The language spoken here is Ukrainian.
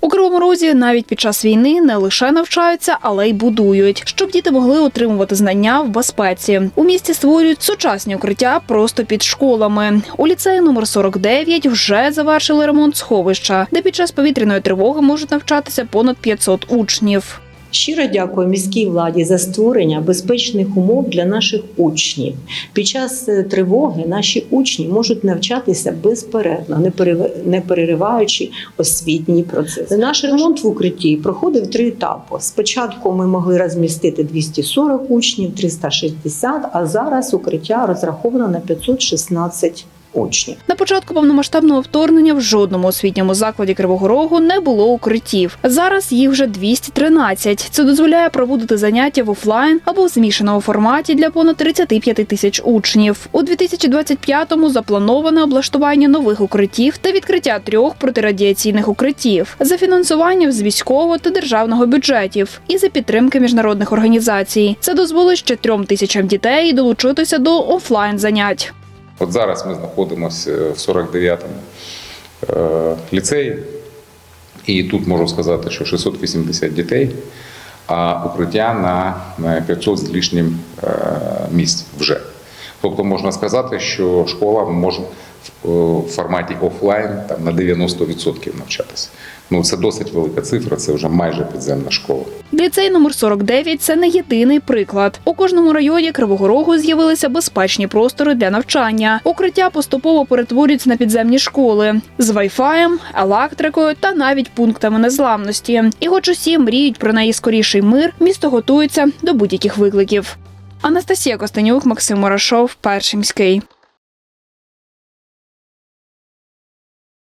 У Кривому Розі навіть під час війни не лише навчаються, але й будують, щоб діти могли отримувати знання в безпеці. У місті створюють сучасні укриття просто під школами. У ліцеї номер 49 вже завершили ремонт сховища, де під час повітряної тривоги можуть навчатися понад 500 учнів. Щиро дякую міській владі за створення безпечних умов для наших учнів. Під час е, тривоги наші учні можуть навчатися безперервно, не перериваючи освітній процес. Наш ремонт в укритті проходив три етапи. Спочатку ми могли розмістити 240 учнів, 360, а зараз укриття розраховано на 516 учнів. На початку повномасштабного вторгнення в жодному освітньому закладі Кривого Рогу не було укриттів. Зараз їх вже 213. Це дозволяє проводити заняття в офлайн або в змішаному форматі для понад 35 тисяч учнів. У 2025-му заплановане облаштування нових укриттів та відкриття трьох протирадіаційних укриттів за фінансування з військового та державного бюджетів і за підтримки міжнародних організацій. Це дозволить ще трьом тисячам дітей долучитися до офлайн занять. От зараз ми знаходимося в 49-му е, ліцеї, і тут можу сказати, що 680 дітей, а укриття на, на 500 з лишнім е, місць вже. Тобто можна сказати, що школа може в е, форматі офлайн там, на 90% навчатися. Ну, це досить велика цифра, це вже майже підземна школа. Ліцей номер 49 – це не єдиний приклад. У кожному районі Кривого Рогу з'явилися безпечні простори для навчання. Укриття поступово перетворюються на підземні школи з вайфаєм, електрикою та навіть пунктами незламності. І хоч усі мріють про найскоріший мир, місто готується до будь-яких викликів. Анастасія Костенюк, Максим Мурашов, Перший міський.